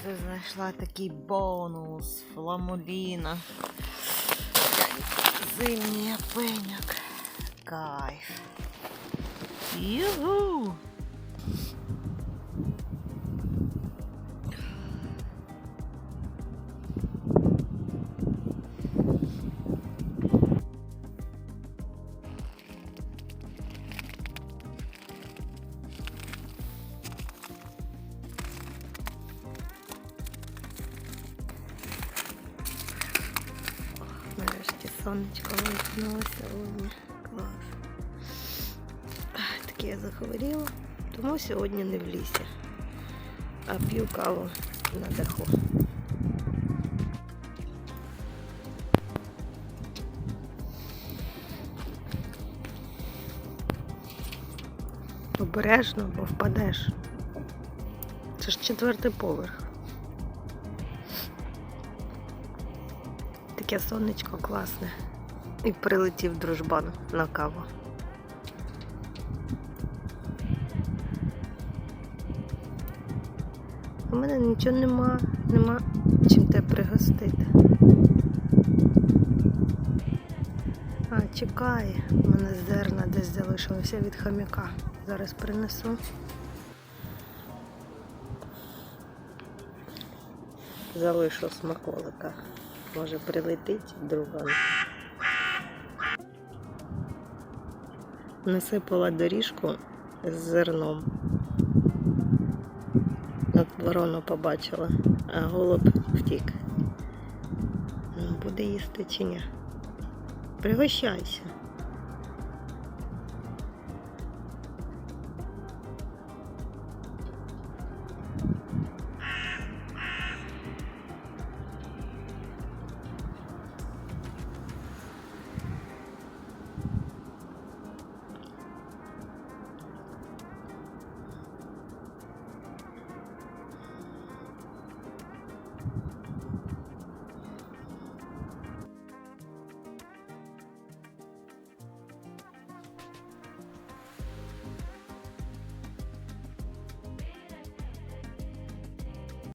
Оце знайшла такий бонус фламуліна. Зимній пеняк. Кайф. Югу! Сонечко вимкнуло сьогодні. Клас. Ах, Таке я захворіла, тому сьогодні не в лісі, а п'ю каву на даху. Обережно, бо впадеш. Це ж четвертий поверх. Таке сонечко класне. І прилетів дружбан на каву. У мене нічого нема, нема чим те пригостити. А, чекає. У мене зерна десь залишилося від хомяка. Зараз принесу. Залишу смаколика. Може прилетить друга. Насипала доріжку з зерном. От ворону побачила, а голуб втік. Ну, Буде їсти чи ні? Пригощайся.